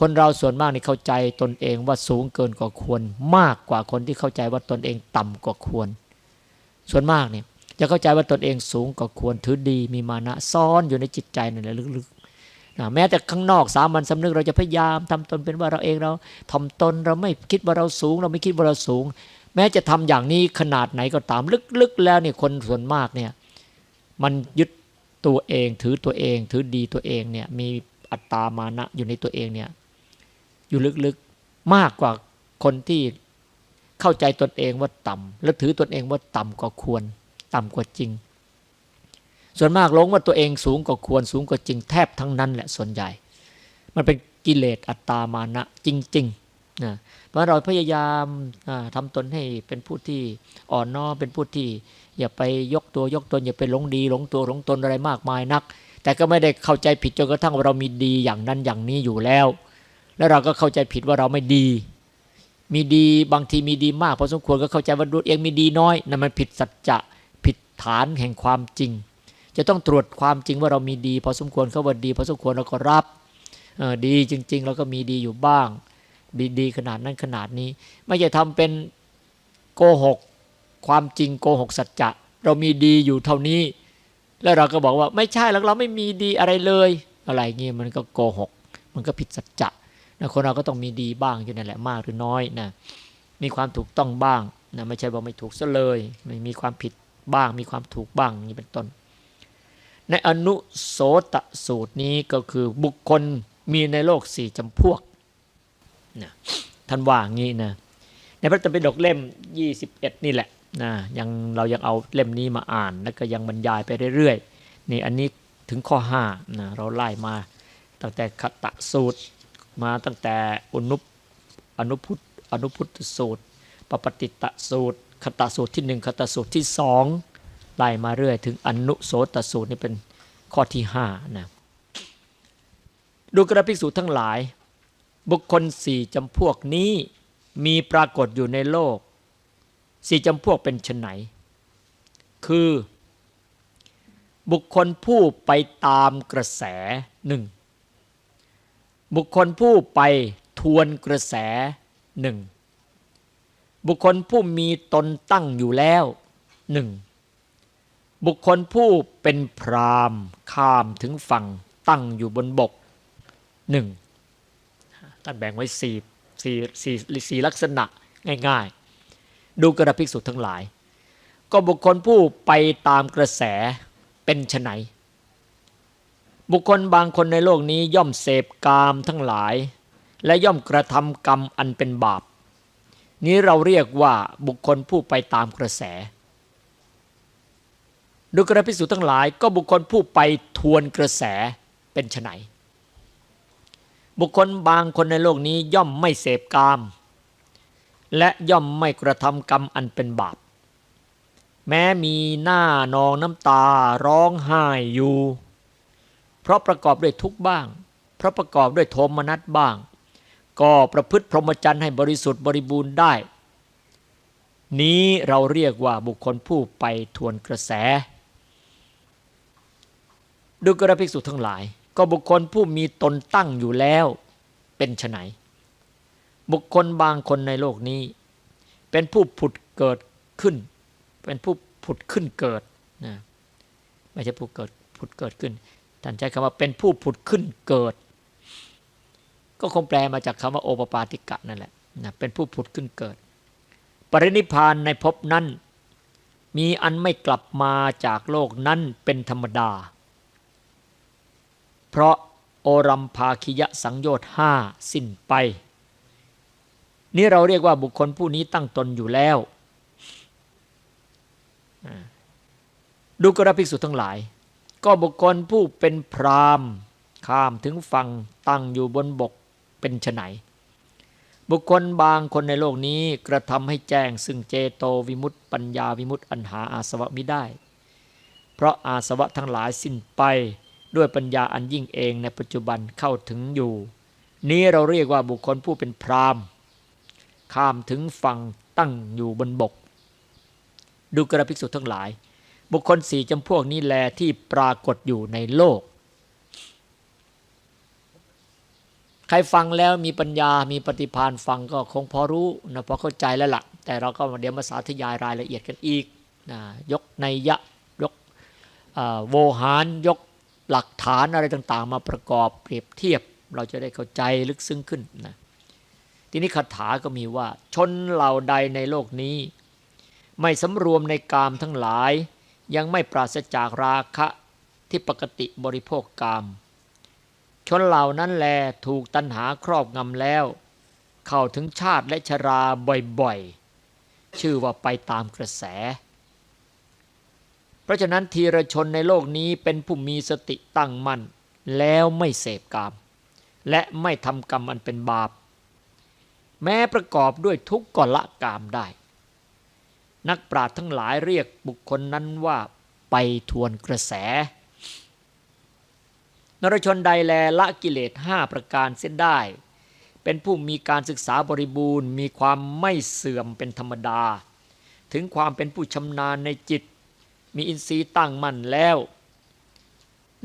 คนเราส่วนมากนี่เข้าใจตนเองว่าสูงเกินกว่าควร มากกว่าคนที่เข้าใจว่าตนเองต่ำกว่าควร ส่วนมากเนี่ยจะเข้าใจว่าตนเองสูงกว่าควรถือดีมีมานะซ่อนอยู่ในจิตใจนั่นแหละลึกๆนะแม้แต่ข้างนอกสามัญสำนึกเราจะพยายามทำตนเป็นว่าเราเองเราทำตนเราไม่คิดว่าเราสูง เราไม่คิดว่าเราสูง แม้จะทำอย่างนี้ขนาดไหนก็ตามลึกๆ แล้วเนี่ยคนส่วนมากเนี่ยมันยึดตัวเองถือตัวเองถือดีตัวเองเนี่ยมีอัตตามานะอยู่ในตัวเองเนี่ย อยู่ลึกๆมากกว่าคนที่เข้าใจตนเองว่าต่ำและถือตนเองว่าต่ำกว่าควร ต่ำกว่าจริง ส่วนมากหลงว่าตัวเองสูงกว่าควร สูงกว่าจริงแทบทั้งนั้นแหละส่วนใหญ่ มันเป็นกิเลสอัตตามานะจริงๆนะเพราะเราพยายามทำตนให้เป็นผู้ที่อ่อนน้อมเป็นผู้ที่ อย่าไปยกตัวยกตนอย่าไปหลงดีหลงตัวหลงตนอะไรมากมายนัก แต่ก็ไม่ได้เข้าใจผิดจนกระทั่งว่าเรามีดีอย่างนั้นอย่างนี้อยู่แล้ว แล้วเราก็เข้าใจผิดว่าเราไม่ดี มีดีบางทีมีดีมากพอสมควรก็เข้าใจว่าตัวเองมีดีน้อยนั่นมันผิดสัจจะผิดฐานแห่งความจริง จะต้องตรวจความจริงว่าเรามีดี พอสมควรเขาว่าดี พอสมควรเราก็รับดีจริง ๆ เราก็มีดีอยู่บ้างดีดีขนาดนั้นขนาดนี้ ไม่ใช่ทำเป็นโกหกความจริงโกหกสัจจะเรามีดีอยู่เท่านี้ แล้วเราก็บอกว่าไม่ใช่แล้วเราไม่มีดีอะไรเลย อะไรเงี้ยมันก็โกหก มันก็ผิดสัจจะ นะคนเราก็ต้องมีดีบ้างอยู่นั่นแหละมากหรือน้อยนะมีความถูกต้องบ้างนะไม่ใช่ว่าไม่ถูกซะเลยไม่มีความผิดบ้าง มีความถูกบ้างนี่เป็นต้น ในอนุโสตสูตรนี้ก็คือบุคคลมีในโลกสี่จำพวกนะท่านว่างี้นะในพระตปิฎกเล่ม 21 นี่แหละนะยังเรายังเอาเล่มนี้มาอ่าน แล้วก็ยังบรรยายไปเรื่อยๆนี่อันนี้ถึงข้อ5นะเราไล่มาตั้งแต่คตะสูตร มาตั้งแต่อนุปอนุพุทธอนุพุทธสูตร ปปติตะสูตร คตะสูตรที่หนึ่งคตะสูตรที่สองไล่มาเรื่อย ถึงอนุโสตสูตรนี่เป็นข้อที่ห้านะดูกระภิกษุทั้งหลาย บุคคลสี่จำพวกนี้มีปรากฏอยู่ในโลกสี่จำพวกเป็นชนไหน คือ บุคคลผู้ไปตามกระแสหนึ่ง บุคคลผู้ไปทวนกระแสหนึ่งบุคคลผู้มีตนตั้งอยู่แล้วหนึ่งบุคคลผู้เป็นพรามข้ามถึงฝั่งตั้งอยู่บนบกหนึ่งท่านแบ่งไว้สี่สี่สี่สี่ลักษณะง่ายๆ ดูกระภิกษุทั้งหลาย ก็บุคคลผู้ไปตามกระแสเป็นไฉน บุคคลบางคนในโลกนี้ย่อมเสพกามทั้งหลาย และย่อมกระทำกรรมอันเป็นบาป นี้เราเรียกว่าบุคคลผู้ไปตามกระแส ดูกระพิสูจทั้งหลายก็บุคคลผู้ไปทวนกระแสเป็นไฉนบุคคลบางคนในโลกนี้ย่อมไม่เสพกาม และย่อมไม่กระทำกรรมอันเป็นบาป แม้มีหน้านองน้ำตาร้องไห้อยู่ เพราะประกอบด้วยทุกบ้าง เพราะประกอบด้วยโทมนัสบ้าง ก็ประพฤติพรหมจรรย์ให้บริสุทธิ์บริบูรณ์ได้ นี้เราเรียกว่าบุคคลผู้ไปทวนกระแส ดูกระภิกษุทั้งหลาย ก็บุคคลผู้มีตนตั้งอยู่แล้วเป็นไฉนบุคคลบางคนในโลกนี้ เป็นผู้ผุดเกิดขึ้น เป็นผู้ผุดขึ้นเกิดนะไม่ใช่ผู้เกิดผุดเกิดขึ้น ท่านใช้คำว่าเป็นผู้ผุดขึ้นเกิด ก็คงแปลมาจากคำว่าโอปปาติกะนั่นแหละนะเป็นผู้ผุดขึ้นเกิด ปรินิพานในภพนั้น มีอันไม่กลับมาจากโลกนั้นเป็นธรรมดา เพราะโอรัมภาคิยะสังโยชน์ห้าสิ้นไป นี่เราเรียกว่าบุคคลผู้นี้ตั้งตนอยู่แล้วดูกระภิกษุทั้งหลาย ก็บุคคลผู้เป็นพรามข้ามถึงฝั่งตั้งอยู่บนบกเป็นไฉนบุคคลบางคนในโลกนี้กระทำให้แจ้งซึ่งเจโตวิมุตติปัญญาวิมุตติอันหาอาสวะมิได้ เพราะอาสวะทั้งหลายสิ้นไปด้วยปัญญาอันยิ่งเองในปัจจุบันเข้าถึงอยู่ นี้เราเรียกว่าบุคคลผู้เป็นพรามข้ามถึงฝั่งตั้งอยู่บนบก ดูกระภิกษุทั้งหลาย บุคคลสี่จำพวกนี้แลที่ปรากฏอยู่ในโลก ใครฟังแล้วมีปัญญามีปฏิภาณฟังก็คงพอรู้นะพอเข้าใจแล้วล่ะ แต่เราก็เดี๋ยวมาสาธยายรายละเอียดกันอีกนะยกในยยะยกโวหารยกหลักฐานอะไรต่างๆ มาประกอบเปรียบเทียบ เราจะได้เข้าใจลึกซึ้งขึ้นนะทีนี้คาถาก็มีว่า ชนเหล่าใดในโลกนี้ ไม่สำรวมในกามทั้งหลาย ยังไม่ปราศจากราคะที่ปกติบริโภคกาม ชนเหล่านั้นแลถูกตัณหาครอบงำแล้ว เข้าถึงชาติและชราบ่อยๆ ชื่อว่าไปตามกระแส เพราะฉะนั้นทีรชนในโลกนี้เป็นผู้มีสติตั้งมั่น แล้วไม่เสพกาม และไม่ทำกรรมอันเป็นบาป แม้ประกอบด้วยทุกข์ก็ละกามได้ นักปราชญ์ทั้งหลายเรียกบุคคลนั้นว่าไปทวนกระแส นรชนใดแลละกิเลสห้าประการเส้นได้ เป็นผู้มีการศึกษาบริบูรณ์ มีความไม่เสื่อมเป็นธรรมดา ถึงความเป็นผู้ชำนาญในจิต มีอินทรีย์ตั้งมั่นแล้ว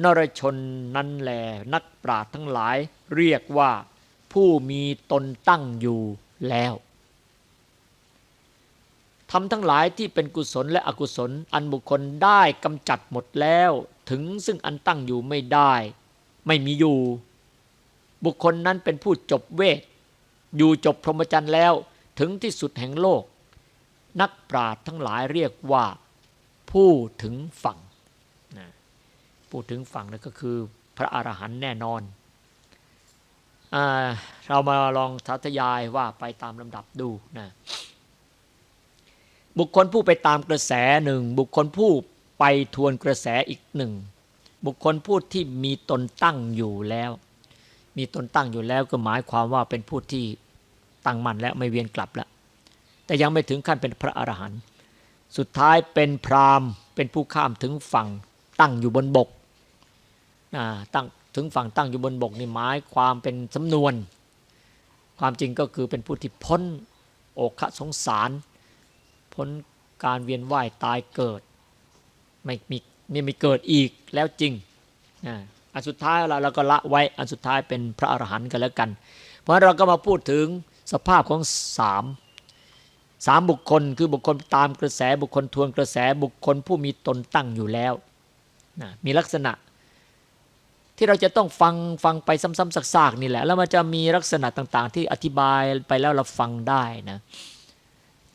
นรชนนั้นแลนักปราชญ์ทั้งหลายเรียกว่าผู้มีตนตั้งอยู่แล้ว ทำทั้งหลายที่เป็นกุศลและอกุศลอันบุคคลได้กำจัดหมดแล้ว ถึงซึ่งอันตั้งอยู่ไม่ได้ ไม่มีอยู่ บุคคลนั้นเป็นผู้จบเวท อยู่จบพรหมจรรย์แล้วถึงที่สุดแห่งโลก นักปราชญ์ทั้งหลายเรียกว่า ผู้ถึงฝั่งนะผู้ถึงฝั่งนั่นก็คือพระอรหันต์แน่นอนอาเรามาลองทัศยายว่าไปตามลำดับดูนะ บุคคลผู้ไปตามกระแสหนึ่ง บุคคลผู้ไปทวนกระแสอีกหนึ่ง บุคคลผู้ที่มีตนตั้งอยู่แล้ว มีตนตั้งอยู่แล้วก็หมายความว่าเป็นผู้ที่ตั้งมั่นแล้วไม่เวียนกลับแล้ว แต่ยังไม่ถึงขั้นเป็นพระอรหันต์ สุดท้ายเป็นพรามเป็นผู้ข้ามถึงฝั่งตั้งอยู่บนบกตั้งถึงฝั่งตั้งอยู่บนบกนี่หมายความเป็นสำนวน ความจริงก็คือเป็นผู้ที่พ้นโอคะสงสาร พ้นการเวียนว่ายตายเกิด ไม่มีไม่มีเกิดอีกแล้วจริงอันสุดท้ายเราเราก็ละไว้อันสุดท้ายเป็นพระอรหันต์กันแล้วกัน เพราะเราก็มาพูดถึงสภาพของสามสามบุคคลคือบุคคลตามกระแสบุคคลทวนกระแสบุคคลผู้มีตนตั้งอยู่แล้วนะมีลักษณะที่เราจะต้องฟังฟังไปซ้ำๆซากๆนี่แหละ แล้วมันจะมีลักษณะต่างๆ ที่อธิบายไปแล้วเราฟังได้นะ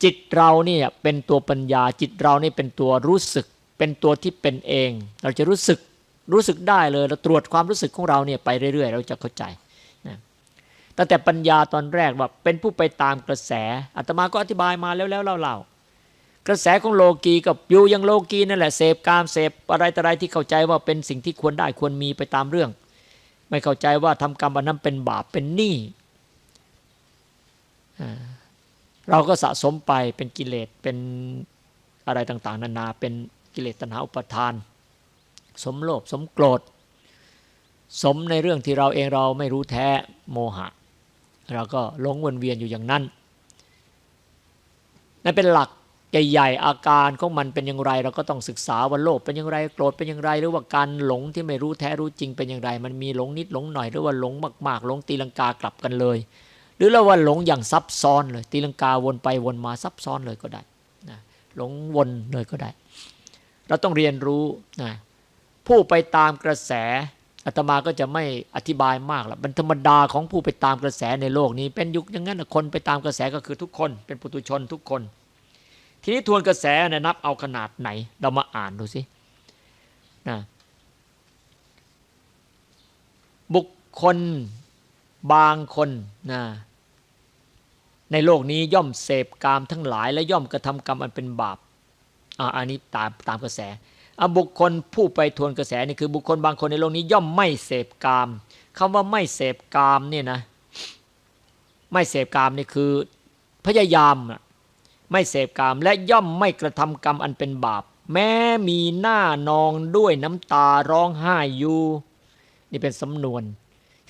จิตเราเนี่ยเป็นตัวปัญญาจิตเรานี่เป็นตัวรู้สึก เป็นตัวที่เป็นเอง เราจะรู้สึกรู้สึกได้เลยเราตรวจความรู้สึกของเราเนี่ยไปเรื่อย ๆ เราจะเข้าใจนะตั้งแต่ปัญญาตอนแรกว่าเป็นผู้ไปตามกระแสอาตมาก็อธิบายมาแล้วแล้วเล่าๆกระแสของโลกีกับอยู่ยังโลกีนั่นแหละเสพกามเสพอะไรต่ออะไรที่เข้าใจว่าเป็นสิ่งที่ควรได้ควรมีไปตามเรื่อง ไม่เข้าใจว่าทำกรรมอันนั้นเป็นบาปเป็นหนี้ เราก็สะสมไปเป็นกิเลสเป็นอะไรต่างๆ นานา เป็นกิเลสตัณหาอุปทาน สมโลภสมโกรธ สมในเรื่องที่เราเองเราไม่รู้แท้โมหะ เราก็หลงวนเวียนอยู่อย่างนั้นนั่นเป็นหลักใหญ่ๆอาการของมันเป็นอย่างไร เราก็ต้องศึกษาว่าโลภเป็นอย่างไรโกรธเป็นอย่างไร หรือว่าการหลงที่ไม่รู้แท้รู้จริงเป็นอย่างไร มันมีหลงนิดหลงหน่อยหรือว่าหลงมากๆหลงตีลังกากลับกันเลย รือเราว่าหลงอย่างซับซ้อนเลยตีลังกาวนไปวนมาซับซ้อนเลยก็ได้นะหลงวนเลยก็ได้ เราต้องเรียนรู้นะผู้ไปตามกระแสอาตมาก็จะไม่อธิบายมากละเป็นธรรมดาของผู้ไปตามกระแสในโลกนี้ เป็นยุคอย่างนั้นคนไปตามกระแสก็คือทุกคน เป็นปุถุชนทุกคน ทีนี้ทวนกระแสนะนับเอาขนาดไหน เรามาอ่านดูสินะบุคคลบางคนนะ ในโลกนี้ย่อมเสพกามทั้งหลาย และย่อมกระทำกรรมอันเป็นบาปอ่าอันนี้ตามตามกระแสอบุคคลผู้ไปทวนกระแสนี่คือบุคคลบางคนในโลกนี้ย่อมไม่เสพกามคำว่าไม่เสพกามเนี่ยนะ ไม่เสพกามนี่คือพยายามไม่เสพกามและย่อมไม่กระทำกรรมอันเป็นบาป แม้มีหน้านองด้วยน้ำตาร้องไห้อยู่ นี่เป็นสำนวน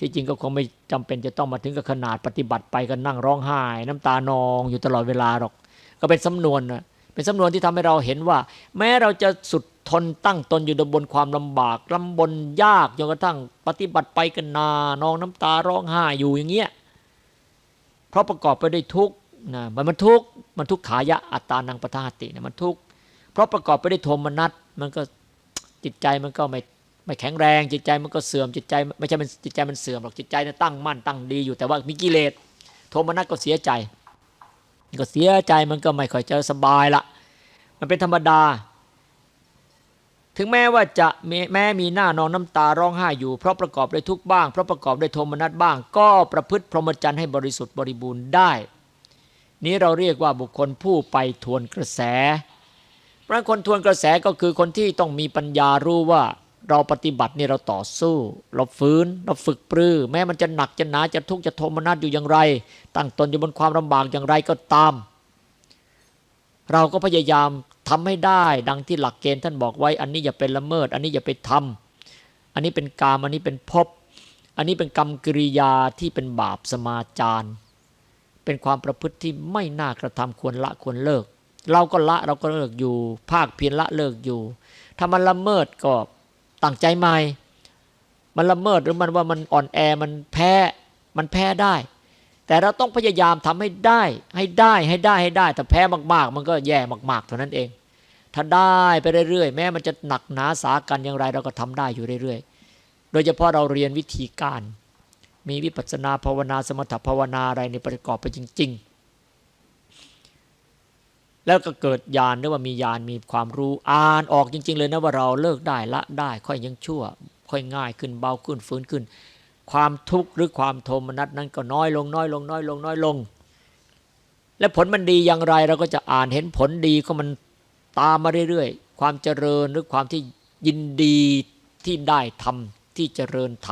ที่จริงก็คงไม่จำเป็นจะต้องมาถึงกับขนาดปฏิบัติไปกันนั่งร้องไห้ น้ำตานองอยู่ตลอดเวลาหรอก ก็เป็นสำนวนนะเป็นสำนวนที่ทำให้เราเห็นว่า แม้เราจะสุดทนตั้งตนอยู่บนความลำบากลำบนยากจนกระทั่งปฏิบัติไปกันนานองน้ำตาร้องไห้อยู่อย่างเงี้ยเพราะประกอบไปด้วยทุกข์นะมันมันทุกข์มันทุกขายะอัตตานังปทาติเนี่ยมันทุกข์เพราะประกอบไปด้วยโทมนัสมันก็จิตใจมันก็ไม่ ไม่แข็งแรงจิตใจมันก็เสื่อมจิตใจ ไม่ใช่มันจิตใจมันเสื่อมหรอกจิตใจเนี่ยตั้งมั่นตั้งดีอยู่แต่ว่ามีกิเลสโทมนัสก็เสียใจก็เสียใจมันก็ไม่ค่อยจะสบายละมันเป็นธรรมดา ถึงแม้ว่าจะแม้มีหน้านองน้ำตาร้องไห้อยู่ เพราะประกอบด้วยทุกบ้าง เพราะประกอบด้วยโทมนัสบ้าง ก็ประพฤติพรหมจรรย์ให้บริสุทธิ์บริบูรณ์ได้ นี้เราเรียกว่าบุคคลผู้ไปทวนกระแสเพราะคนทวนกระแสก็คือคนที่ต้องมีปัญญารู้ว่า เราปฏิบัตินี่เราต่อสู้ เราฝืนเราฝึกปรือ แม้มันจะหนักจะหนาจะทุกข์จะโทมนัสอยู่อย่างไร ตั้งตนอยู่บนความลำบากอย่างไรก็ตาม เราก็พยายามทำให้ได้ ดังที่หลักเกณฑ์ท่านบอกไว้ อันนี้อย่าเป็นละเมิด อันนี้อย่าไปทำอันนี้เป็นกามอันนี้เป็นภพอันนี้เป็นกรรมกิริยาที่เป็นบาปสมาจารเป็นความประพฤติที่ไม่น่ากระทำควรละควรเลิก เราก็ละเราก็เลิกอยู่ ภาคเพียรละเลิกอยู่ถ้ามันละเมิดก็ ตั้งใจใหม่ มันละเมิดหรือมันว่ามันอ่อนแอมันแพ้มันแพ้ได้ แต่เราต้องพยายามทำให้ได้ ให้ได้ให้ได้ให้ได้ แต่แพ้มาก ๆ มันก็แย่มากๆเท่านั้นเอง ถ้าได้ไปเรื่อยๆ แม้มันจะหนักหนาสากันอย่างไร เราก็ทำได้อยู่เรื่อยๆ โดยเฉพาะเราเรียนวิธีการ มีวิปัสสนาภาวนาสมถภาวนาอะไรในประกอบไปจริง ๆ แล้วก็เกิดญาณหรือว่ามีญาณมีความรู้อ่านออกจริง ๆ เลยนะว่าเราเลิกได้ละได้ ค่อยยังชั่ว ค่อยง่ายขึ้นเบาขึ้นฟื้นขึ้น ความทุกข์หรือความโทมนัสนั้นก็น้อยลงน้อยลงน้อยลงน้อยลง และผลมันดีอย่างไรเราก็จะอ่านเห็นผลดีก็มันตามมาเรื่อยๆ ความเจริญหรือความที่ยินดีที่ได้ทำที่เจริญท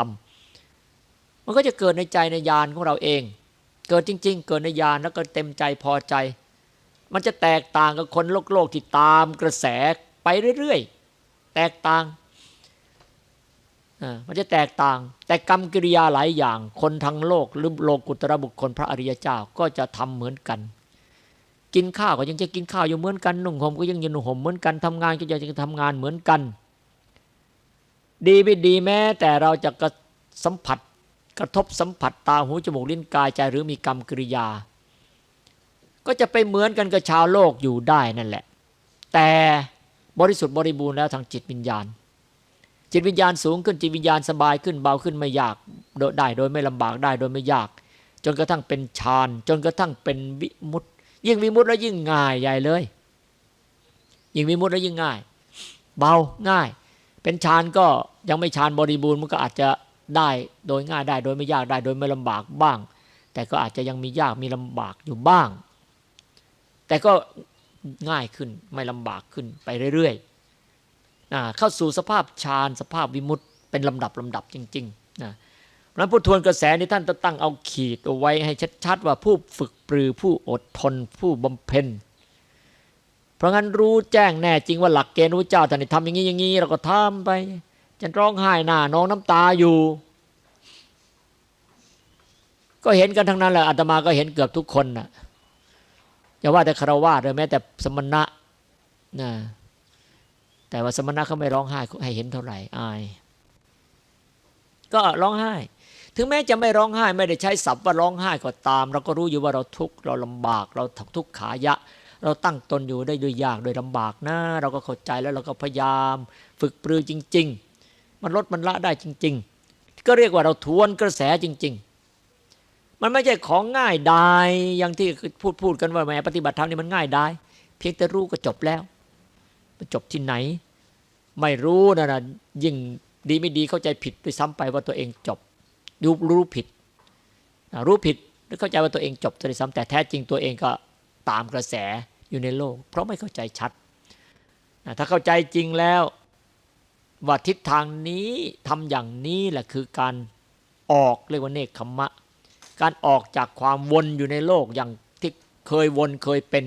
ำมันก็จะเกิดในใจในญาณของเราเอง เกิดจริง ๆ เกิดในญาณแล้วก็เต็มใจพอใจ มันจะแตกต่างกับคนโลกโลกที่ตามกระแสไปเรื่อยๆ แตกต่างมันจะแตกต่าง แต่กรรมกิริยาหลายอย่าง คนทั้งโลกหรือโลกุตระบุคคลพระอริยเจ้าก็จะทำเหมือนกัน กินข้าวก็ยังจะกินข้าวอยู่เหมือนกันนุ่งห่มก็ยังจะนุ่งห่มเหมือนกันทำงานก็ยังจะทำงานเหมือนกัน ดีไม่ดีแม้ แต่เราจะกระสัมผัสกระทบสัมผัสตาหูจมูกลิ้นกายใจหรือมีกรรมกิริยา ก็จะไปเหมือนกันกับชาวโลกอยู่ได้นั่นแหละ แต่บริสุทธิ์บริบูรณ์แล้วทางจิตวิญญาณ จิตวิญญาณสูงขึ้นจิตวิญญาณสบายขึ้นเบาขึ้นไม่ยากได้โดยไม่ลำบากได้โดยไม่ยาก จนกระทั่งเป็นฌานจนกระทั่งเป็นวิมุตยิ่งวิมุตแล้วยิ่งง่ายใหญ่เลย ยิ่งวิมุตแล้วยิ่งง่าย เบาง่าย เป็นฌานก็ยังไม่ฌานบริบูรณ์มันก็อาจจะได้โดยง่ายได้โดยไม่ยากได้โดยไม่ลำบากบ้าง แต่ก็อาจจะยังมียากมีลำบากอยู่บ้าง แต่ก็ง่ายขึ้นไม่ลำบากขึ้นไปเรื่อยๆเข้าสู่สภาพฌานสภาพวิมุตติเป็นลำดับลำดับจริงๆนะนั้นผู้ทวนกระแสนี้ท่านจะตั้งเอาขีดเอาไว้ให้ชัดๆ ว่าผู้ฝึกปรือผู้อดทนผู้บำเพ็ญเพราะงั้นรู้แจ้งแน่จริงว่าหลักเกณฑ์รู้เจ้าท่านทำอย่างนี้อย่างนี้เราก็ทำไปจะร้องไห้หน้าน้องน้ำตาอยู่ ก็เห็นกันทั้งนั้นแหละอาตมาก็เห็นเกือบทุกคนนะ อย่าว่าแต่คารวะเลยแม้แต่สมณะนะแต่ว่าสมณะเขาไม่ร้องไห้ให้เห็นเท่าไหร่อาย ก็ร้องไห้ ถึงแม้จะไม่ร้องไห้ ไม่ได้ใช้ศัพท์ว่าร้องไห้ก็ตาม เราก็รู้อยู่ว่าเราทุกข์เราลำบาก เราทุกข์ขายะ เราตั้งตนอยู่ได้ด้วยยากด้วยลำบากนะ เราก็เข้าใจแล้วเราก็พยายาม ฝึกปรือจริง ๆ มันลดมันละได้จริง ๆ ก็เรียกว่าเราทวนกระแสจริง ๆ มันไม่ใช่ของง่ายดายอย่างที่พูดพูดกันว่าแหมปฏิบัติธรรมนี่มันง่ายดายเพียงแต่รู้ก็จบแล้ว มันจบที่ไหน ไม่รู้นะนะยิ่งดีไม่ดีเข้าใจผิดไปซ้ำไปว่าตัวเองจบรู้รู้ผิด รู้ผิดแล้วเข้าใจว่าตัวเองจบตัวซ้ำแต่แท้จริงตัวเองก็ตามกระแสอยู่ในโลก เพราะไม่เข้าใจชัดถ้าเข้าใจจริงแล้วว่าทิศทางนี้ทำอย่างนี้แหละคือการออกเรียกว่าเนคขมะ การออกจากความวนอยู่ในโลกอย่างที่เคยวนเคยเป็น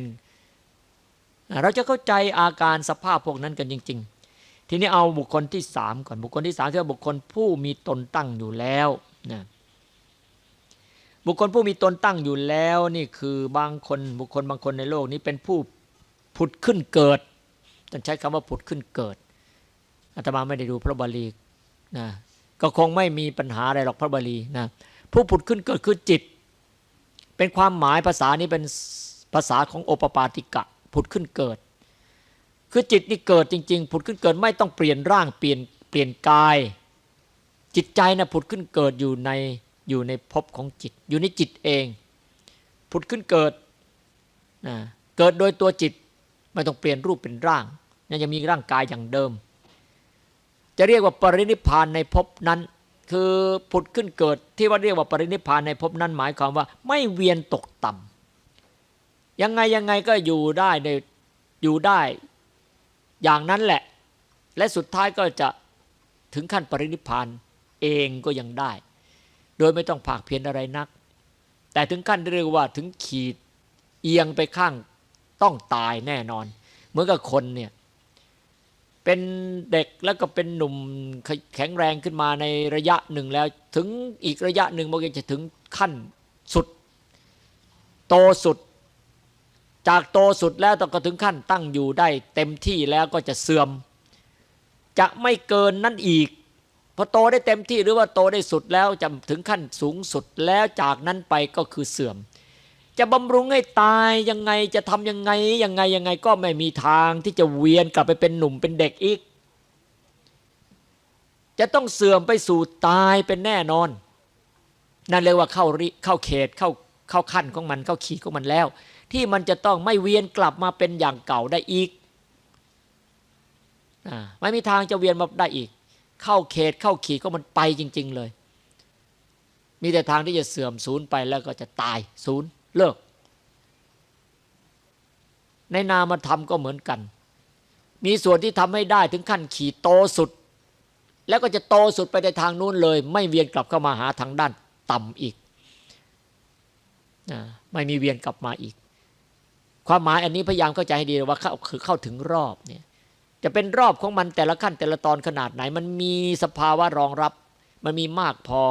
เราจะเข้าใจอาการสภาพพวกนั้นกันจริง ๆ ทีนี้เอาบุคคลที่สามก่อนบุคคลที่สามคือบุคคลผู้มีตนตั้งอยู่แล้วนะบุคคลผู้มีตนตั้งอยู่แล้วนี่คือบางคนบุคคลบางคนในโลกนี้เป็นผู้ผุดขึ้นเกิดต้องใช้คำว่าผุดขึ้นเกิดอาตมาไม่ได้ดูพระบาลีนะก็คงไม่มีปัญหาอะไรหรอกพระบาลีนะ ผู้ผุดขึ้นเกิดคือจิต เป็นความหมายภาษานี้เป็นภาษาของโอปปาติกะ ผุดขึ้นเกิด คือจิตนี่เกิดจริง ๆ ผุดขึ้นเกิดไม่ต้องเปลี่ยนร่างเปลี่ยนเปลี่ยนกาย จิตใจนะผุดขึ้นเกิดอยู่ในอยู่ในภพของจิต อยู่ในจิตเอง ผุดขึ้นเกิดนะเกิดโดยตัวจิตไม่ต้องเปลี่ยนรูปเป็นร่างยังมีร่างกายอย่างเดิม จะเรียกว่าปรินิพานในภพนั้น คือผุดขึ้นเกิดที่ว่าเรียกว่าปรินิพานในภพนั้นหมายความว่า ไม่เวียนตกต่ำยังไงยังไงก็อยู่ได้ในอยู่ได้อย่างนั้นแหละ และสุดท้ายก็จะถึงขั้นปรินิพานเองก็ยังได้ โดยไม่ต้องผากเพียรอะไรนัก แต่ถึงขั้นเรียกว่าถึงขีดเอียงไปข้างต้องตายแน่นอน เหมือนกับคนเนี่ย เป็นเด็กแล้วก็เป็นหนุ่มแข็งแรงขึ้นมาในระยะหนึ่งแล้ว ถึงอีกระยะหนึ่งมันก็จะถึงขั้นสุด โตสุด จากโตสุดแล้วต้องก็ถึงขั้นตั้งอยู่ได้เต็มที่แล้วก็จะเสื่อม จะไม่เกินนั่นอีกพอโตได้เต็มที่หรือว่าโตได้สุดแล้วจะถึงขั้นสูงสุดแล้วจากนั้นไปก็คือเสื่อม จะบำรุงให้ตายยังไงจะทำยังไงยังไงยังไงก็ไม่มีทางที่จะเวียนกลับไปเป็นหนุ่มเป็นเด็กอีก จะต้องเสื่อมไปสู่ตายเป็นแน่นอน นั่นเรียกว่าเข้าริเข้าเขตเข้าเข้าขั้นของมันเข้าขีดของมันแล้ว ที่มันจะต้องไม่เวียนกลับมาเป็นอย่างเก่าได้อีกไม่มีทางจะเวียนมาได้อีก เข้าเขตเข้าขีดก็มันไปจริง ๆ เลย มีแต่ทางที่จะเสื่อมศูนย์ไปแล้วก็จะตายศูนย์ เลิก ในนามธรรมก็เหมือนกัน มีส่วนที่ทำให้ได้ถึงขั้นขีดโตสุด แล้วก็จะโตสุดไปในทางนู้นเลย ไม่เวียนกลับเข้ามาหาทางด้านต่ำอีกไม่มีเวียนกลับมาอีก ความหมายอันนี้พยายามเข้าใจให้ดีว่าเขาคือเข้าถึงรอบเนี่ยจะเป็นรอบของมันแต่ละขั้นแต่ละตอนขนาดไหน มันมีสภาวะรองรับ มันมีมากพอ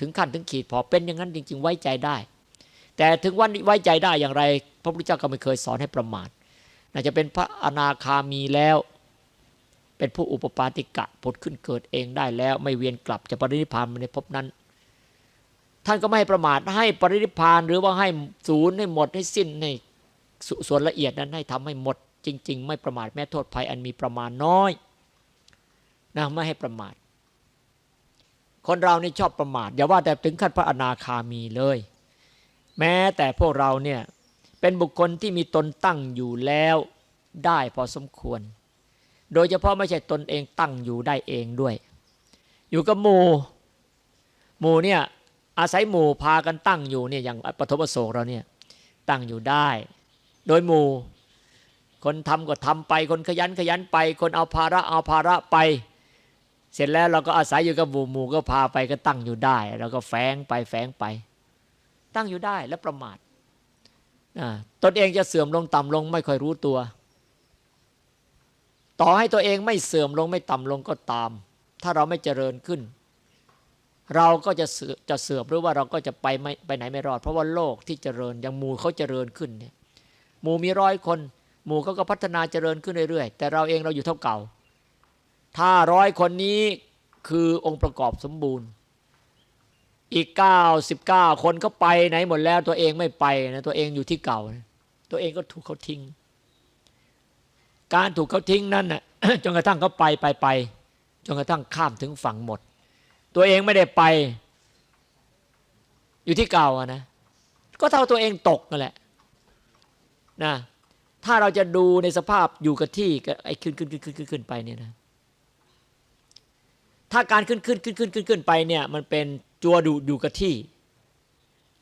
ถึงขั้นถึงขีดพอเป็นอย่างนั้นจริง ๆ ไว้ใจได้ แต่ถึงวันไว้ใจได้อย่างไร พระพุทธเจ้าก็ไม่เคยสอนให้ประมาทน่าจะเป็นพระอนาคามีแล้ว เป็นผู้อุปปาติกะผลขึ้นเกิดเองได้แล้ว ไม่เวียนกลับจะปรินิพพานในภพนั้น ท่านก็ไม่ให้ประมาทให้ปรินิพพานหรือว่าให้ศูนย์ให้หมดให้สิ้นในสส่วนละเอียดนั้นให้ทำให้หมด จริง ๆ ไม่ประมาทแม้โทษภัยอันมีประมาณน้อยนะไม่ให้ประมาทคนเรานี่ชอบประมาทอย่าว่าแต่ถึงขั้นพระอนาคามีเลย แม้แต่พวกเราเนี่ยเป็นบุคคลที่มีตนตั้งอยู่แล้วได้พอสมควร โดยเฉพาะไม่ใช่ตนเองตั้งอยู่ได้เองด้วย อยู่กับหมู่หมู่เนี่ยอาศัยหมู่พากันตั้งอยู่เนี่ยอย่างปฐมโศกเราเนี่ยตั้งอยู่ได้ โดยหมู่คนทำก็ทำไป คนขยันขยันไป คนเอาภาระเอาภาระไป เสร็จแล้วเราก็อาศัยอยู่กับหมู่หมู่ก็พาไปก็ตั้งอยู่ได้ แล้วก็แฝงไปแฝงไป ตั้งอยู่ได้และประมาทตนเองจะเสื่อมลงต่ำลงไม่ค่อยรู้ตัว ต่อให้ตัวเองไม่เสื่อมลงไม่ต่ำลงก็ตาม ถ้าเราไม่เจริญขึ้น เราก็จะจะเสื่อมหรือว่าเราก็จะไปไม่ไปไหนไม่รอด เพราะว่าโลกที่เจริญอย่างหมู่เขาเจริญขึ้นเนี่ยหมู่มีร้อยคน หมู่เขาก็พัฒนาเจริญขึ้นเรื่อยๆ แต่เราเองเราอยู่เท่าเก่า ถ้าร้อยคนนี้คือองค์ประกอบสมบูรณ์ อีก 99 คนก็ไปไหนหมดแล้วตัวเองไม่ไปนะตัวเองอยู่ที่เก่านะตัวเองก็ถูกเขาทิ้ง การถูกเขาทิ้งนั้นนะ่ะจนกระทั่งเขาไปไปไปจนกระทั่งข้ามถึงฝั่งหมด ตัวเองไม่ได้ไป อยู่ที่เก่าอะนะก็เท่าตัวเองตกนั่นแหละนะถ้าเราจะดูในสภาพอยู่กับที่ไอ้ขึ้นขึ้นขึ้นขึ้นขึ้นไปเนี่ยนะถ้าการขึ้นขึ้นขึ้นขึ้นขึ้นขึ้นไปเนี่ยมันเป็น ตัวดูอยู่กับที่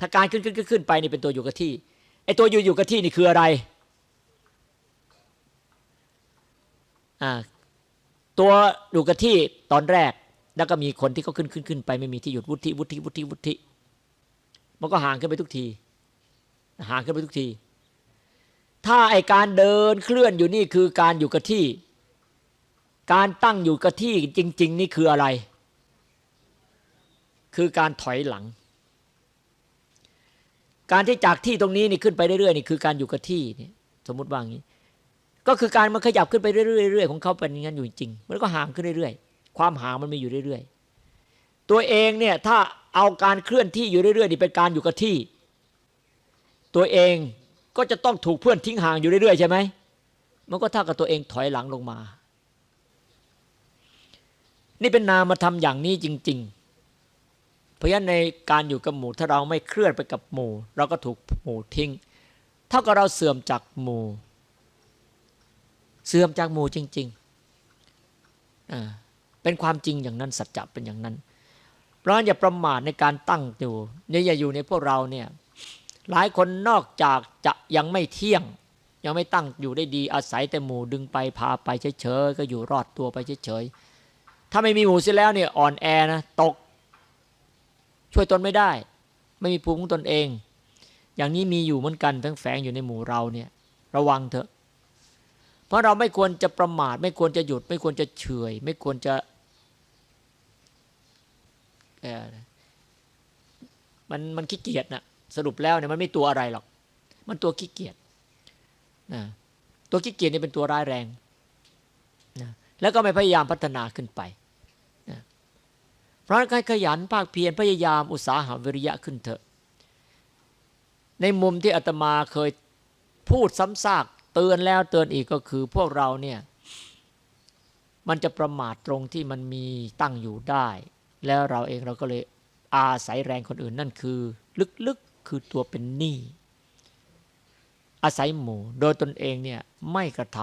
ถ้าการขึ้นขึ้นขึ้นขึ้นไปนี่เป็นตัวอยู่กับที่ไอ้ตัวอยู่อยู่กับที่นี่คืออะไรอ่าตัวอยู่กับที่ตอนแรก แล้วก็มีคนที่เขาขึ้นขึ้นขึ้นไปไม่มีที่หยุดวุฒิวุฒิวุฒิวุฒิมันก็ห่างขึ้นไปทุกที ห่างขึ้นไปทุกที ถ้าไอการเดินเคลื่อนอยู่นี่คือการอยู่กับที่ การตั้งอยู่กับที่จริง ๆ นี่คืออะไร คือการถอยหลัง การที่จากที่ตรงนี้นี่ขึ้นไปเรื่อยๆนี่คือการอยู่กับที่นี่สมมติว่างี้ ก็คือการมันขยับขึ้นไปเรื่อยๆเรื่อยๆของเขาเป็นอย่างนั้นอยู่จริงมันก็ห่างขึ้นเรื่อยๆ ความห่างมันมีอยู่เรื่อยๆ ตัวเองเนี่ยถ้าเอาการเคลื่อนที่อยู่เรื่อยๆนี่เป็นการอยู่กับที่ ตัวเองก็จะต้องถูกเพื่อนทิ้งห่างอยู่เรื่อยๆใช่ไหมมันก็เท่ากับตัวเองถอยหลังลงมา นี่เป็นนามธรรมอย่างนี้จริง ๆ เพราะฉะนั้นในการอยู่กับหมู่ถ้าเราไม่เคลื่อนไปกับหมู่ เราก็ถูกหมู่ทิ้ง เท่ากับเราเสื่อมจากหมู่ เสื่อมจากหมู่จริงๆเป็นความจริงอย่างนั้นสัจจะเป็นอย่างนั้น เพราะฉะนั้นอย่าประมาทในการตั้งอยู่เนี่ยอย่าอยู่ในพวกเราเนี่ยหลายคนนอกจากจะยังไม่เที่ยง ยังไม่ตั้งอยู่ได้ดีอาศัยแต่หมู่ดึงไปพาไปเฉยๆก็อยู่รอดตัวไปเฉยๆถ้าไม่มีหมู่เสียแล้วเนี่ยอ่อนแอนะตก ช่วยตนไม่ได้ ไม่มีภูมิของตนเอง อย่างนี้มีอยู่เหมือนกันทั้งแฝงอยู่ในหมู่เราเนี่ย ระวังเถอะ เพราะเราไม่ควรจะประมาท ไม่ควรจะหยุด ไม่ควรจะเฉย ไม่ควรจะมันมันขี้เกียจนะสรุปแล้วเนี่ยมันไม่ตัวอะไรหรอก มันตัวขี้เกียจนะตัวขี้เกียจเนี่ยเป็นตัวร้ายแรงนะแล้วก็ไม่พยายามพัฒนาขึ้นไป เพราะฉะนั้นให้ขยันภาคเพียรพยายามอุตสาหะวิริยะขึ้นเถอะ ในมุมที่อาตมาเคยพูดซ้ำซากเตือนแล้วเตือนอีกก็คือพวกเราเนี่ยมันจะประมาทตรงที่มันมีตั้งอยู่ได้ แล้วเราเองเราก็เลยอาศัยแรงคนอื่นนั่นคือ ลึกๆคือตัวเป็นหนี้อาศัยหมู่ โดยตนเองเนี่ยไม่กระท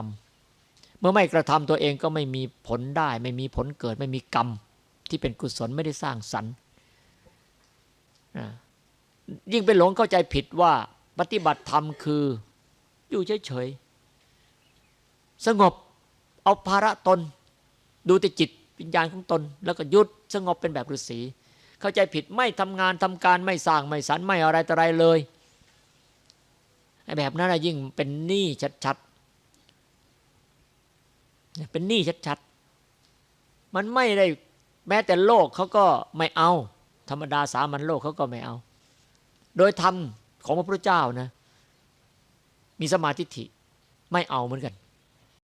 ำเมื่อไม่กระทำตัวเองก็ไม่มีผลได้ ไม่มีผลเกิดไม่มีกรรม ที่เป็นกุศลไม่ได้สร้างสรรค์ยิ่งเป็นหลงเข้าใจผิดว่าปฏิบัติธรรมคืออยู่เฉยๆสงบเอาภาระตน ดูแต่จิตวิญญาณของตน แล้วก็ยุดสงบเป็นแบบฤาษีเข้าใจผิดไม่ทำงานทำการไม่สร้างไม่สรรไม่อะไรต่ออะไรเลยแบบนั้นนะยิ่งเป็นหนี้ชัดๆเป็นหนี้ชัดๆมันไม่ได้ แม้แต่โลกเขาก็ไม่เอา ธรรมดาสามัญโลกเขาก็ไม่เอา โดยธรรมของพระพุทธเจ้านะ มีสมาธิิไม่เอาเหมือนกัน